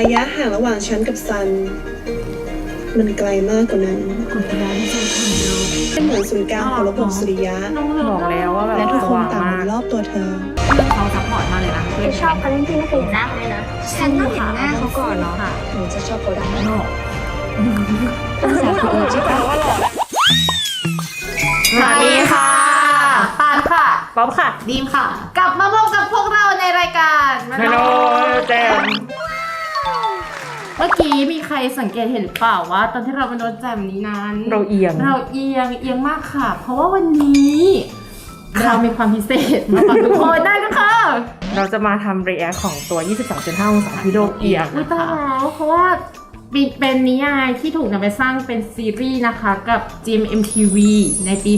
ระยะห่างระหว่างฉันกับซัน มันไกลมากกว่านั้นกดดันใจทำเราเป็นเหมือนศูนย์กลางของระบบสุริยะน้องเลิฟบอกแล้วว่าแบบและทุกสคนว่างต่างมาอกยู่รอบตัวเธอเพื่อนเขาซัพพอร์ตมากเลยนะเพื่อนชอบเขาจริงๆไม่เคยเห็นหน้าเขาเลยนะฉันต้องเห็นหน้าเขาก่อนเนาะถึงจะชอบเขาได้นอกภาษาเขาเออใช่ปะสวัสดีค่ะปานค่ะป๊อปค่ะ ดีมค่ะ กลับมาพบกับพวกเราในรายการเมนูแจม เมื่อกี้มีใครสังเกตเห็นหรือเปล่าว่า ตอนที่เรามาโดนแจมนี้นั้น เราเอียง เราเอียงเอียงมากค่ะ เพราะว่าวันนี้เรามีความพิเศษมาฝากทุกคนได้ก็ค่ะเราจะมาทำ react ของตัว 22.5องศาที่โลกเอียงอุ้ยตายแล้วเพราะว่าเป็นเป็นนิยายที่ถูกนำไปสร้างเป็นซีรีส์นะคะ กับ GMMTV ในปี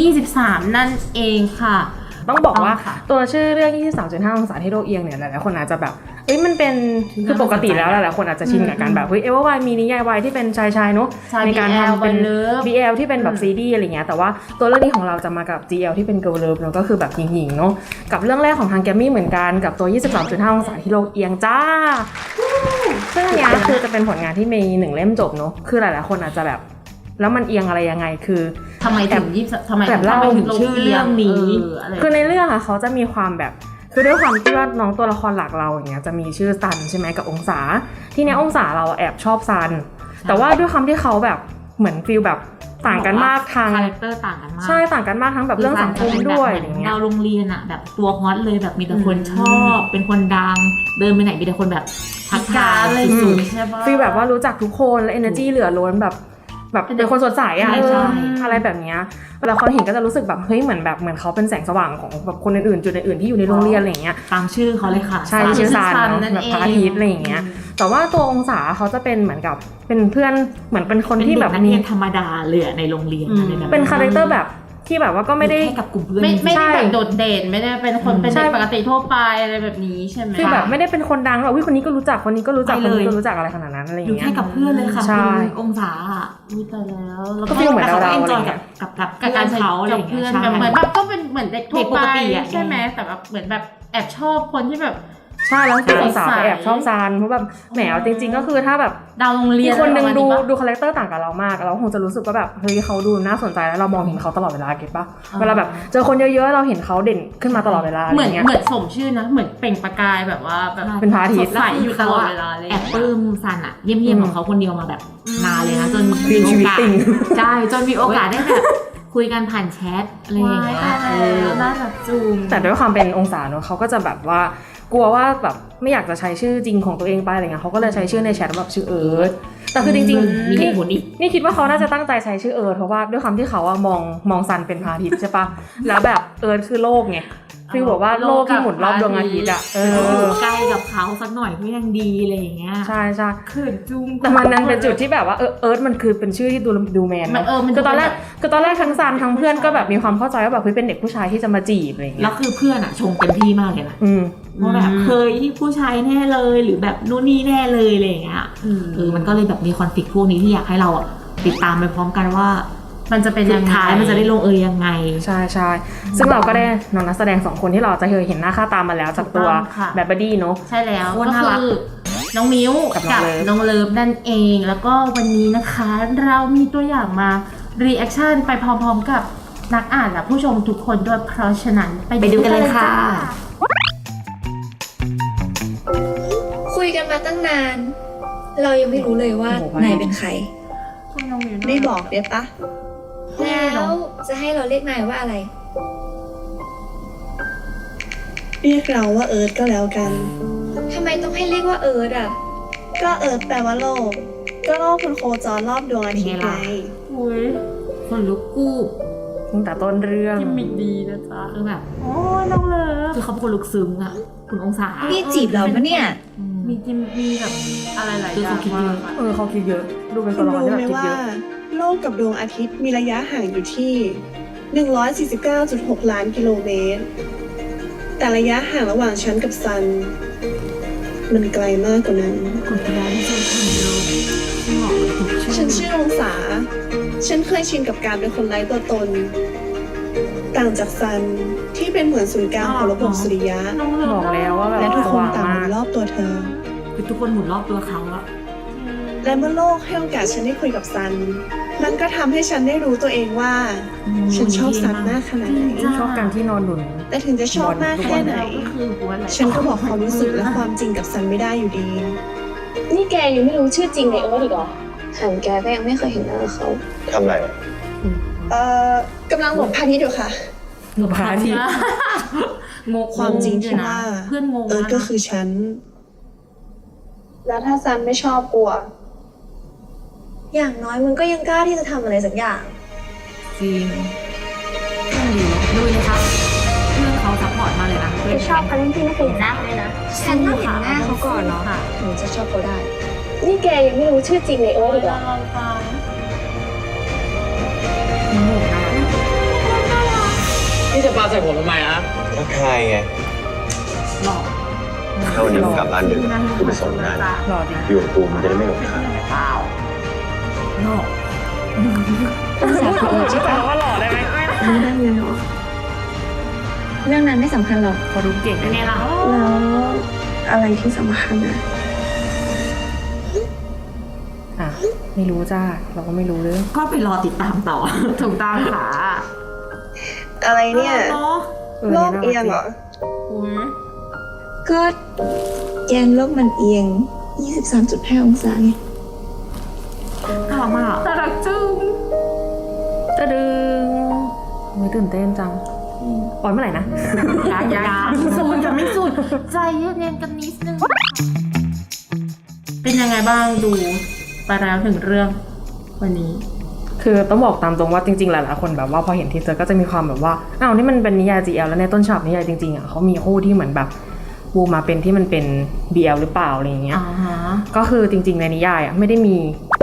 2023 นั่นเองค่ะ ต้องบอกว่าต้องค่ะตัวชื่อเรื่อง 23.5 องศาที่โลกเอียงเนี่ยหลายๆคนอาจจะแบบเอ้ยมันเป็นคือปกติแล้วหลายๆคนอาจจะชินกับการแบบเฮ้ยเอเวอร์วายมีนิยายวายที่เป็นชายชายๆเนอะใช่ในการ BL ทำเป็น Love BL ที่เป็นแบบอืมซีดีอะไรเงี้ยแต่ว่าตัวเรื่องนี้ของเราจะมากับ GL ที่เป็น Girl Love เนอะก็คือแบบหญิงๆเนอะกับเรื่องแรกของทางแกมมี่เหมือนกันกับตัว 23.5 องศาที่โลกเอียงจ้าซึ่งอันเนี้ยคือจะเป็นผลงานที่มีหนึ่งเล่มจบเนอะคือหลายๆคนอาจจะแบบแล้วมันเอียงอะไรยังไงคือ ทำไมถึงยี่สิบทำไมแบบเล่าทำไมถึงถึงชื่อเรื่องนี้เอออะไรคือในเรื่องอะเขาจะมีความแบบคือด้วยความที่ว่าน้องตัวละครหลักเราอย่างเงี้ยจะมีชื่อซันใช่ไหมกับองศา ที่เนี้ยองศาเราแอบชอบซัน แต่ว่าด้วยความที่เขาแบบเหมือนฟีลแบบต่างกันมากทางคาแรคเตอร์ต่างกันมากใช่ต่างกันมากทั้งแบบเรื่องสังคมด้วยอะไรเงี้ยดาวโรงเรียนอะแบบตัวฮอตเลยแบบมีแต่คนชอบ เป็นคนดังเดินไปไหนมีแต่คนแบบทักทายเลยสุดๆใช่ปะฟีลแบบว่ารู้จักทุกคนและ energy เหลือล้นแบบ แบบเป็นคนสดใสอะใช่เอใช่ออะไรแบบเนี้ยเวลาคนเห็นก็จะรู้สึกแบบเฮ้ยเหมือนแบบเหมือนเขาเป็นแสงสว่างของแบบคนอื่นๆจุดอื่นๆที่อยู่ในโรงเรียนอะไรเงี้ยตามชื่อเขาเลยค่ะใช่ชื่อซานเนอะแบบพระอาทิตย์อะไรอย่างเงี้ยแต่ว่าตัวองศาเขาจะเป็นเหมือนกับเป็นเพื่อนเหมือนเป็นคนเป็นที่เด็แบกบนักมีเรียนธรรมดาเลยอะในโรงเรียนอะไรแบบเป็นคาแรคเตอร์แบบ ที่แบบว่าก็ไม่ได้ แค่กับกลุ่มเพื่อนไม่ไม่ได้ใช่แบบโดดเด่นไม่ได้เป็นคนอืมเป็นใช่ เด็กปกติทั่วไปอะไรแบบนี้ใช่ไหมคือแบบไม่ได้เป็นคนดังแบบวิคนนี้ก็รู้จักคนนี้ก็รู้จักไม่คนเลยนี้ก็รู้จักอะไรขนาดนั้นอะไรออยู่ย่างเงี้แค่ย กับเพื่อนเลยค่ะใช่คุณองศาอะอุ้ยตายแล้วแล้วก็ ก็ฟีลเหมือนแต่เขาก็เราๆเอนจอยอะไรเงี้กับย กับกับกับเพื่กาอรนใช้เขาอะไรกับอย่างเพื่เงี้อยนใช่แบบเหมือนแบบก็เป็นเหมือนเด็กทั่วเด็กปไปกติอะ ใช่ไหมแต่แบบเหมือนแบบแอบชอบคนที่แบบ ใช่แล้วคือองศาใสไปแอบชอบซานเพราะแบบแหมเอาจริง ๆ ก็คือถ้าแบบดาวโรงเรียอีนกคนนึงอะไรดูประมาณนี้ปะดูคาแรคเตอร์ต่างกับเรามากเราคงจะรู้สึกว่าแบบเฮ้ยเขาดูน่าสนใจแล้วเรามองเห็นเขาตลอดเวลาเก็ตปะเวลาแบบเจอคนเยอะๆเราเห็นเขาเด่นขึ้นมาตลอดเวลาเหมือนะไรงี้ยเหมือนสมชื่อนะเหมือนเปล่งประกายแบบว่าแบบเป็นพระอาทิตย์สดใสอยู่ตลอดเวลาเลยแอบปลื้มซันอะเยี่ยมๆของเขาคนเดียวมาแบบนานเลยนะจนฟีมีลโอชีวิตกาสติ่งใช่จนมีโอกาสได้แบบคุยกันผ่านแชทอะไรอย่างว้ายเงี้ยตายเอแล้วอน่ารักจูงแต่ด้วยความเป็นองศาเนอะเขาก็จะแบบว่า กลัวว่าแบบไม่อยากจะใช้ชื่อจริงของตัวเองไปอะไรเงี้ยเขาก็เลยใช้ชื่อในแชทแบบชื่อเอิร์ธแต่คือจริงมีๆเหนี่ตุผลอีกนี่คิดว่าเขาน่าจะตั้งใจใช้ชื่อเอิร์ธเพราะว่าด้วยความที่เขาอะมองมองซันเป็นพระอาทิตย์ใช่ปะแล้วแบบเอิร์ธคือโลกไง ฟีลบอกว่าโลกที่หมุนรอบดวงอาทิตย์อะเออยู่อใกล้กับเขาสักหน่อยก็ยังดีอะไรอย่างเงี้ยใช่ใช่เขินจุงแต่มันนั้นเป็นจุดที่แบบว่าเออเอิร์ธมันคือเป็นชื่อที่ดูดูแมนมันเนาะเออมันคือตอนแรกดูคือตอนแรกทั้งซันทั้งเพื่อนก็แบบมีความเข้าใจว่าแบบเฮ้ยเป็นเด็กผู้ชายที่จะมาจีบอะไรอย่างแล้เงี้วยคือเพื่อนอะชงเต็มที่มากเลยนะอืมว่าแบบเคยที่ผู้ชายแน่เลยหรือแบบนู่นนี่แน่เลยอะไรอย่างเงี้ยอืมเออมันก็เลยแบบมีคอนฟ lict พวกนี้ที่อยากให้เราอะติดตามไปพร้อมกันว่า มันจะเป็นสุยัดงไงท้ายมันจะได้ลงเอยยังไง ใช่ใช่ซึ่งเราก็ได้น้องนักแสดงสองคนที่เราจะเคยเห็นหน้าค่าตามาแล้วจากตัวถูกต้องค่ะ แบบบดี้เนาะ ใช่แล้วโคก็ตรน่ารักคือน้องมิ้วกับกับน้องเลิฟ น้องเลิฟนั่นเอง แล้วก็วันนี้นะคะเรามีตัวอย่างมา รีแอคชั่นไปพร้อมๆกับนักอ่านและผู้ชมทุกคนด้วยเพราะฉะนั้นไปไปดูกันเลยค่ะจ้าคุยกันมาตั้งนาน เรายังไม่รู้เลยว่าโอ้โห นายเป็นใครน้องมิ้วไม่บอกได้ปะแล้ว จะให้เราเรียกนายว่าอะไร เรียกเราว่าเอิร์ธก็แล้วกัน ทำไมต้องให้เรียกว่าเอิร์ดอะ ก็เอิร์ธแปลว่าโลก ก็โลกคุณโคจรรอบดวงอาทิตย์ไงอุ้ยคนลุกกู้ตั้งแต่ต้นเรื่องกิมมิกดีนะจ๊ะคือแบบโอ้ยน้องเลิฟคือเขาเป็นคนลุกซึ้งอะคุณองศานี่จีบเราปะเนี่ยอืมมีกิมมีแบบอะไรหลายคืออย่าเขางคิดเยมาอะกเออเขาคิดเยอะ ดูเป็นคุตัวณละครรู้ที่แบบไหมคิดว่าเยอะ โลกกับดวงอาทิตย์มีระยะห่างอยู่ที่ 149.6 ล้านกิโลเมตร แต่ระยะห่างระหว่างฉันกับซัน มันไกลมากกว่านั้นกดดันใจทำเราไม่เหมาะกับทุกฉันชื่อองศา ฉันเคยชินกับการเป็นคนไร้ตัวตน ต่างจากซันที่เป็นเหมือนศูนย์กลางของระบบสุริยะน้องเลิฟบอกแล้วว่าแบบและทุกสคนว่างต่างมาอกยู่รอบตัวเธอ คือทุกคนหมุนรอบตัวเขาอะ และเมื่อโลกให้โอกาสฉันได้คุยกับซันมันก็ทำให้ฉันได้รู้ตัวเองว่า ฉันชอบซันมากขนาดไหนชอบการที่นอนหนุน แต่ถึงจะชอบมากแค่ไหนก็คือหัวไหลฉันก็บอกความรู้สึกและความจริงกับซันไม่ได้อยู่ดี นี่แกยังไม่รู้ชื่อจริงในโอ๊ตอีกเหรอหันแกก็ยังไม่เคยเห็นหน้าเขาทำไรเอ่อกำลังหลบพานิชย์อยู่ค่ะหนุนพาที่งงความจริงที่ด้วยนะว่าเพื่อนงงเอิร์ธนะก็คือฉัน แล้วถ้าซันไม่ชอบกลัว อย่างน้อยมันก็ยังกล้าที่จะทำอะไรสักอย่าง จริงต้องดีเนอะดูเลยครับเพื่อนเขาซัพพอร์ตมาเลยนะเพื่อนชอบเขาเล่นที่ไม่เคยเห็นหน้าเลยนะฉันต้องเห็นหน้าเขาก่อนเนาะค่ะถึงจะชอบเขาได้ นี่แกยังไม่รู้ชื่อจริงในโอ๊ตอีกเหรอลองฟังพี่จะปาใส่ผมทำไมอะทักทายไงหลอกถ้าวันนี้มึงกลับบ้านดึกกูไปส่งงานหล่อดีอยู่กับกูมันจะได้ไม่หลงทาง เปล่าหลอกชื่อแต่ว่าหล่อได้ไหมไม่ได้เลยเหรอเรื่องนั้นไม่สำคัญหรอกเขาดูเก่งเป็นไงล่ะแล้วอะไรที่สำคัญอะอะไม่รู้จ้าเราก็ไม่รู้เลยก็ไปรอติดตามต่อ ถูกต้องค่ะอะไรเนี่ยเนาะโลกเอียงเหรออืมก็แกนโลกมันเอียง 23.5 องศาไง รักมากอะน่ารักจุ้งตะดึงโอ้ยตื่นเต้นจังปล่อยเมื่อไหร่นะยากยากสุดจะไม่สุดใจเย็นๆกันนิดนึง เป็นยังไงบ้างดูไปแล้วถึงเรื่องวันนี้ คือต้องบอกตามตรงว่าจริงๆ หลายๆคนแบบว่าพอเห็นทีเซอร์ก็จะมีความแบบว่าอ้าวนี่มันเป็นนิยาย GL แล้วในต้นฉบับนิยายจริงๆอะเขามีคู่ที่เหมือนแบบบูมาเป็นที่มันเป็น BL หรือเปล่าอะไรอย่างเงี้ยอ่าฮะก็คือจริงๆในนิยายอะไม่ได้มี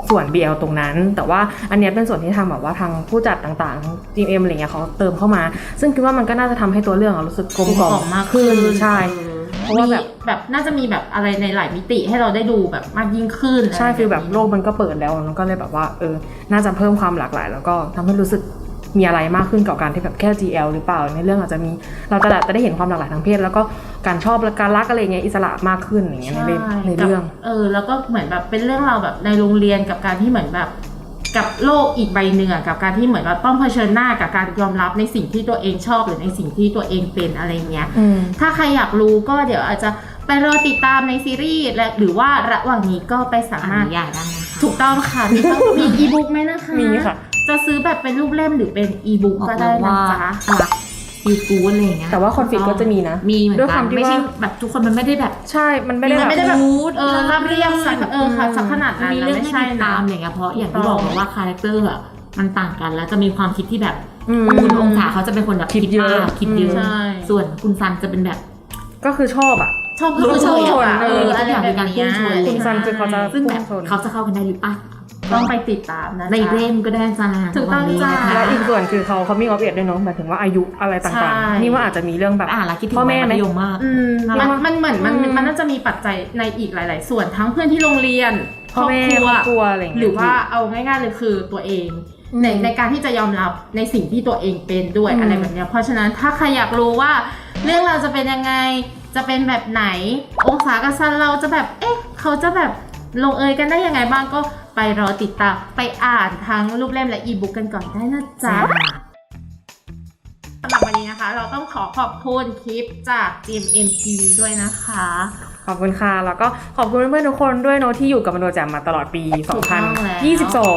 ส่วน BL ตรงนั้น แต่ว่าอันเนี้ยเป็นส่วนที่ทางแบบว่าทางผู้จัดต่างๆ GM อะไรเงี้ยเขาเติมเข้ามา ซึ่งคิดว่ามันก็น่าจะทำให้ตัวเรื่องอะรู้สึกกลมกล่อมมากขึ้นใช่ออเพราะว่าแบบมีแบบน่าจะมีแบบอะไรในหลายมิติให้เราได้ดูแบบมากยิ่งขึ้น ใช่ฟีลแบบโลกมันก็เปิดแล้วมันก็เลยแบบว่าเออน่าจะเพิ่มความหลากหลาย แล้วก็ทำให้รู้สึก มีอะไรมากขึ้นกับการที่แบบแค่ GL หรือเปล่า ในเรื่องอาจจะมีเราจะจะได้เห็นความหลากหลายทางเพศ แล้วก็การชอบและการรักอะไรเงี้ยอิสระมากขึ้นอย่างเงี้ยในเรื่องช่ในเรื่องกับเออแล้วก็เหมือนแบบเป็นเรื่องราวแบบในโรงเรียนกับการที่เหมือนแบบกับโลกอีกใบหนึ่งอะกับการที่เหมือนแบบต้องเผชิญหน้ากับการยอมรับในสิ่งที่ตัวเองชอบหรือในสิ่งที่ตัวเองเป็นอะไรเงี้ยอืมถ้าใครอยากรู้ก็เดี๋ยวอาจจะไปรอติดตามในซีรีส์และหรือว่าระหว่างนี้ก็ไปสาอ่านมารถนิยายได้นะคะถูกต้องค่ะ มีทั้งมีอีบุ๊กไหมนะคะ มีค่ะ จะซื้อแบบเป็นรูปเล่มหรือเป็นอีบุ๊กบอกก็เลได้ยนะว่าจ๊ะรักยูกูดอะไรอย่างเงี้ยแต่ว่าคอนฟ lict ก็จะมีนะ มีเหมือนด้วยคกัวามนที่ไม่ใช่ว่า แบบทุกคนมันไม่ได้แบบ ใช่มันไม่ได้มันไม่ได้แบบกู๊ดเออราบเรียบสักเออค่ะสักขนาดนั้นมีนะเรื่องไม่ให้ใช่ติดนะ ตามอย่างเงี้ยเพราะอย่างที่บอกแล้วว่าคาแรคเตอร์อะมันต่างกันแล้วจะมีความคิดที่แบบอืม คุณองศาเขาจะเป็นคนแบบคิดเยอะ มากคิดเยอะ ใช่ ส่วนคุณซันจะเป็นแบบก็คือชอบอะ ชอบก็คือชอบพุ่งชนอะเอเออออะไรแบบเนี้ย คุณซันคือเขาจะซึ่งแบบพุ่งชน เขาจะเข้ากันได้หรือปะ ต้องไปติดตามนะในจ๊ะเล่มก็ได้จ้าถูกต้องจ้าระหว่างนี้นะคะแล้วอีกส่วนคือเขาเขามีออฟเอ็ดด้วยเนาะหมายถึงว่าอายุอะไรใช่ต่างๆ นี่ว่าอาจจะมีเรื่องแบบอ่านแล้วคิดถึงพ่อแม่ไหมวัยยมมากอืมมันมันเหมือนมันอืมมันน่าจะมีปัจจัยในอีกหลาย ๆ ส่วนทั้งเพื่อนที่โรงเรียนคพ่รออบแม่ครัวครอบครัวอะไรอย่างเงี้ยหรือว่าเอาง่ายๆเลยคือตัวเองอืมในในการที่จะยอมรับในสิ่งที่ตัวเองเป็นด้วยอืมอะไรแบบเนี้ยเพราะฉะนั้นถ้าใครอยากรู้ว่า เรื่องเราวจะเป็นยังไงจะเป็นแบบไหน องศากับซันเราจะแบบเอ๊ะเขาจะแบบลงเอยกันได้ยังไงบ้างก็ ไปรอติดตามไปอ่านทั้งรูปเล่มและอีบุ๊กกันก่อนได้นะจ๊ะสำหรับวันนี้นะคะ เราต้องขอขอบคุณคลิปจาก GMMTV ด้วยนะคะ ขอบคุณค่ะ แล้วก็ขอบคุณเพื่อนๆทุกคนด้วยเนาะที่อยู่กับมโนแจมมาตลอดปี ถูกต้องแล้ว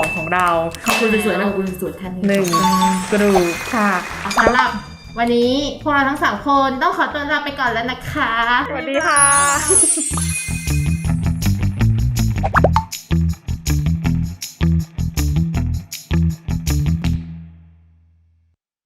2022 ของเราขอบคุณสวยๆและขอบคุณสวยๆท่านหนึ่งกระดูกค่ะ สำหรับวันนี้พวกเราทั้งสามคนต้องขอตัวลาไปก่อนแล้วนะคะ สวัสดีค่ะ